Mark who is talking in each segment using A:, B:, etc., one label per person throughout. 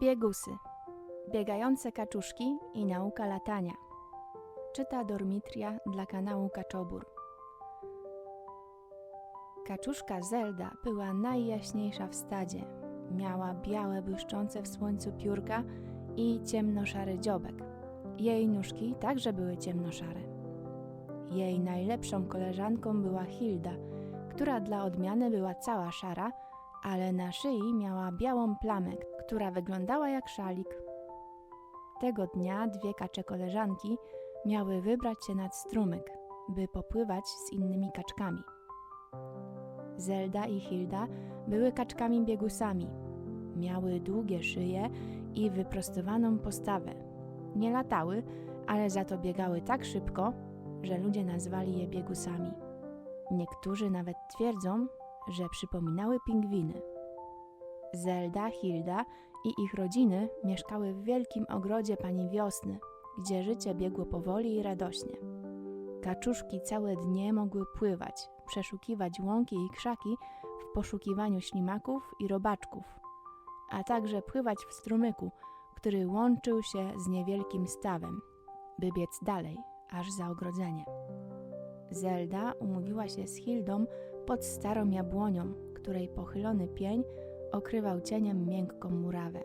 A: Biegusy. Biegające kaczuszki i nauka latania. Czyta Dormitria dla kanału Kaczobór. Kaczuszka Zelda była najjaśniejsza w stadzie. Miała białe, błyszczące w słońcu piórka i ciemnoszary dziobek. Jej nóżki także były ciemnoszare. Jej najlepszą koleżanką była Hilda, która dla odmiany była cała szara, ale na szyi miała białą plamę, która wyglądała jak szalik. Tego dnia dwie kacze koleżanki miały wybrać się nad strumyk, by popływać z innymi kaczkami. Zelda i Hilda były kaczkami biegusami. Miały długie szyje i wyprostowaną postawę. Nie latały, ale za to biegały tak szybko, że ludzie nazwali je biegusami. Niektórzy nawet twierdzą, że przypominały pingwiny. Zelda, Hilda i ich rodziny mieszkały w wielkim ogrodzie pani wiosny, gdzie życie biegło powoli i radośnie. Kaczuszki całe dnie mogły pływać, przeszukiwać łąki i krzaki w poszukiwaniu ślimaków i robaczków, a także pływać w strumyku, który łączył się z niewielkim stawem, by biec dalej, aż za ogrodzenie. Zelda umówiła się z Hildą pod starą jabłonią, której pochylony pień okrywał cieniem miękką murawę.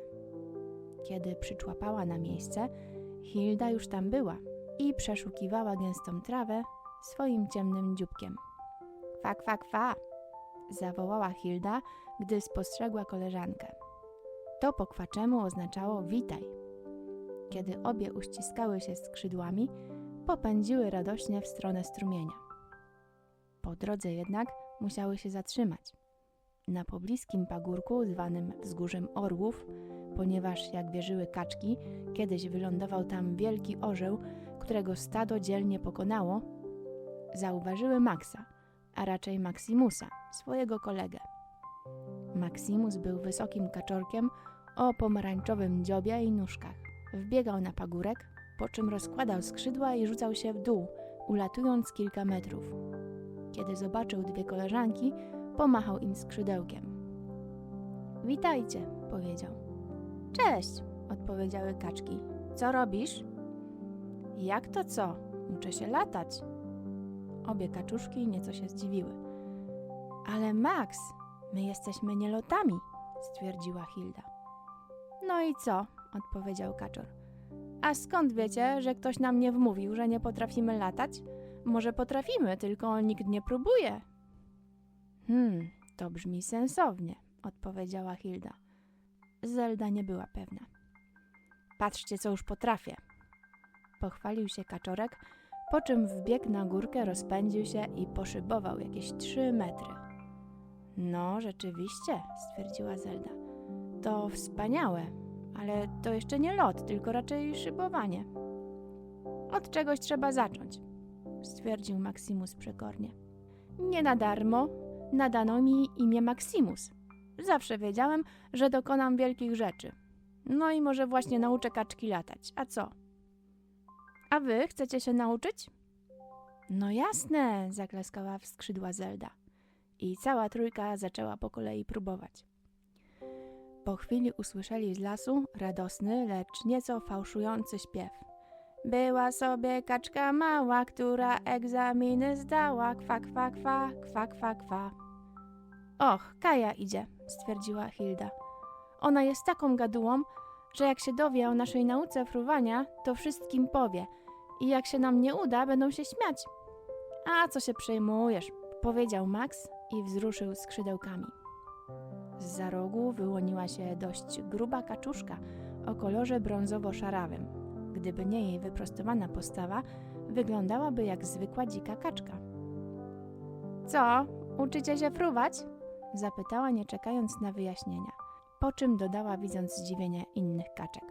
A: Kiedy przyczłapała na miejsce, Hilda już tam była i przeszukiwała gęstą trawę swoim ciemnym dzióbkiem. Kwa, kwa, kwa! zawołała Hilda, gdy spostrzegła koleżankę. To po kwaczemu oznaczało witaj. Kiedy obie uściskały się skrzydłami, popędziły radośnie w stronę strumienia. Po drodze jednak musiały się zatrzymać. Na pobliskim pagórku, zwanym Wzgórzem Orłów, ponieważ, jak wierzyły kaczki, kiedyś wylądował tam wielki orzeł, którego stado dzielnie pokonało, zauważyły Maxa, a raczej Maximusa, swojego kolegę. Maximus był wysokim kaczorkiem o pomarańczowym dziobie i nóżkach. Wbiegał na pagórek, po czym rozkładał skrzydła i rzucał się w dół, ulatując kilka metrów. Kiedy zobaczył dwie koleżanki, pomachał im skrzydełkiem. Witajcie, powiedział. Cześć, odpowiedziały kaczki. Co robisz? Jak to co? Uczę się latać. Obie kaczuszki nieco się zdziwiły. Ale Max, my jesteśmy nielotami, stwierdziła Hilda. No i co? odpowiedział kaczor. A skąd wiecie, że ktoś nam nie wmówił, że nie potrafimy latać? Może potrafimy, tylko nikt nie próbuje. Hmm, to brzmi sensownie, odpowiedziała Hilda. Zelda nie była pewna. Patrzcie, co już potrafię. Pochwalił się kaczorek, po czym wbiegł na górkę, rozpędził się i poszybował jakieś trzy metry. No, rzeczywiście, stwierdziła Zelda. To wspaniałe, ale to jeszcze nie lot, tylko raczej szybowanie. Od czegoś trzeba zacząć, stwierdził Maximus przekornie. Nie na darmo nadano mi imię Maximus. Zawsze wiedziałem, że dokonam wielkich rzeczy. No i może właśnie nauczę kaczki latać. A co? A wy chcecie się nauczyć? No jasne, zaklaskała w skrzydła Zelda. I cała trójka zaczęła po kolei próbować. Po chwili usłyszeli z lasu radosny, lecz nieco fałszujący śpiew. Była sobie kaczka mała, która egzaminy zdała. Kwa, kwa, kwa, kwa, kwa, kwa. Och, Kaja idzie, stwierdziła Hilda. Ona jest taką gadułą, że jak się dowie o naszej nauce fruwania, to wszystkim powie. I jak się nam nie uda, będą się śmiać. A co się przejmujesz? powiedział Max i wzruszył skrzydełkami. Z za rogu wyłoniła się dość gruba kaczuszka o kolorze brązowo-szarawym. Gdyby nie jej wyprostowana postawa, wyglądałaby jak zwykła dzika kaczka. Co, uczycie się fruwać? Zapytała, nie czekając na wyjaśnienia, po czym dodała, widząc zdziwienie innych kaczek.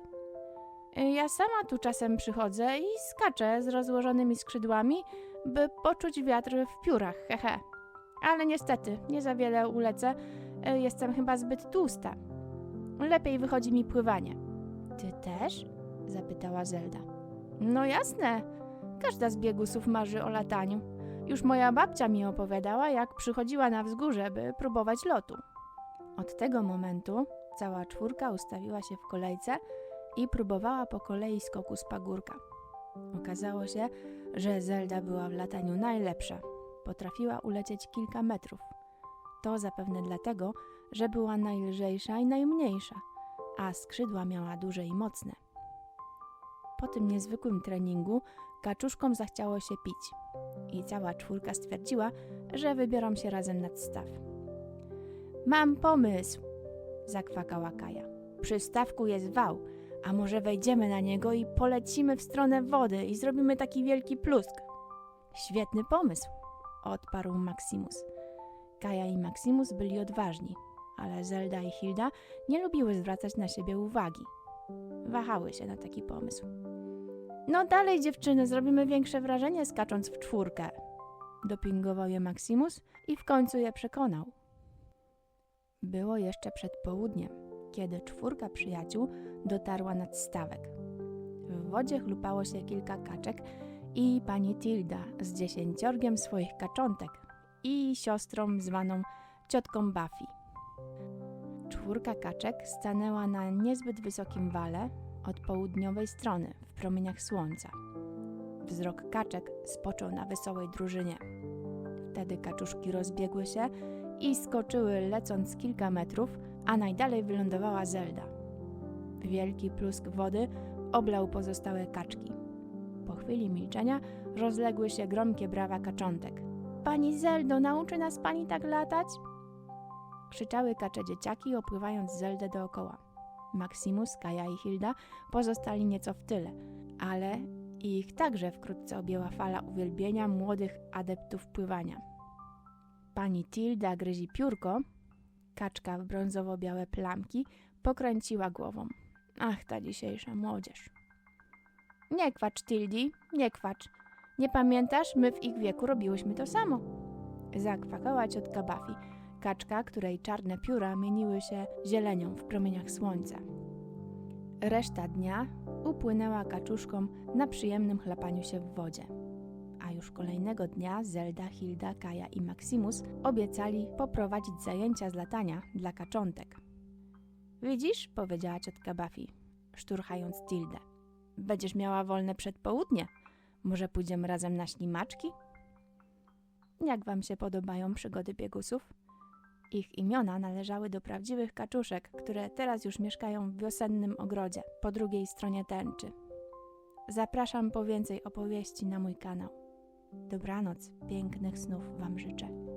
A: Ja sama tu czasem przychodzę i skaczę z rozłożonymi skrzydłami, by poczuć wiatr w piórach, hehe. Ale niestety, nie za wiele ulecę, jestem chyba zbyt tłusta. Lepiej wychodzi mi pływanie. Ty też? zapytała Zelda. No jasne, każda z biegusów marzy o lataniu. Już moja babcia mi opowiadała, jak przychodziła na wzgórze, by próbować lotu. Od tego momentu cała czwórka ustawiła się w kolejce i próbowała po kolei skoku z pagórka. Okazało się, że Zelda była w lataniu najlepsza. Potrafiła ulecieć kilka metrów. To zapewne dlatego, że była najlżejsza i najmniejsza, a skrzydła miała duże i mocne. Po tym niezwykłym treningu kaczuszkom zachciało się pić i cała czwórka stwierdziła, że wybiorą się razem nad staw. Mam pomysł, zakwakała Kaja. Przy stawku jest wał, a może wejdziemy na niego i polecimy w stronę wody i zrobimy taki wielki plusk. Świetny pomysł, odparł Maximus. Kaja i Maximus byli odważni, ale Zelda i Hilda nie lubiły zwracać na siebie uwagi. Wahały się na taki pomysł. No dalej, dziewczyny, zrobimy większe wrażenie skacząc w czwórkę. Dopingował je Maximus i w końcu je przekonał. Było jeszcze przed południem, kiedy czwórka przyjaciół dotarła nad stawek. W wodzie chlupało się kilka kaczek i pani Tilda z dziesięciorgiem swoich kaczątek i siostrą zwaną ciotką Buffy. Czwórka kaczek stanęła na niezbyt wysokim wale od południowej strony w promieniach słońca. Wzrok kaczek spoczął na wesołej drużynie. Wtedy kaczuszki rozbiegły się i skoczyły lecąc kilka metrów, a najdalej wylądowała Zelda. Wielki plusk wody oblał pozostałe kaczki. Po chwili milczenia rozległy się gromkie brawa kaczątek. Pani Zeldo, nauczy nas pani tak latać? Krzyczały kacze dzieciaki, opływając Zeldę dookoła. Maximus, Kaja i Hilda pozostali nieco w tyle, ale ich także wkrótce objęła fala uwielbienia młodych adeptów pływania. Pani Tilda gryzi piórko, kaczka w brązowo-białe plamki, pokręciła głową. Ach, ta dzisiejsza młodzież. Nie kwacz, Tildi, nie kwacz. Nie pamiętasz, my w ich wieku robiłyśmy to samo. Zakwakała ciotka Buffy, kaczka, której czarne pióra mieniły się zielenią w promieniach słońca. Reszta dnia upłynęła kaczuszkom na przyjemnym chlapaniu się w wodzie. A już kolejnego dnia Zelda, Hilda, Kaja i Maximus obiecali poprowadzić zajęcia z latania dla kaczątek. Widzisz, powiedziała ciotka Buffy, szturchając Tildę. Będziesz miała wolne przedpołudnie. Może pójdziemy razem na ślimaczki? Jak wam się podobają przygody biegusów? Ich imiona należały do prawdziwych kaczuszek, które teraz już mieszkają w wiosennym ogrodzie po drugiej stronie tęczy. Zapraszam po więcej opowieści na mój kanał. Dobranoc, pięknych snów Wam życzę.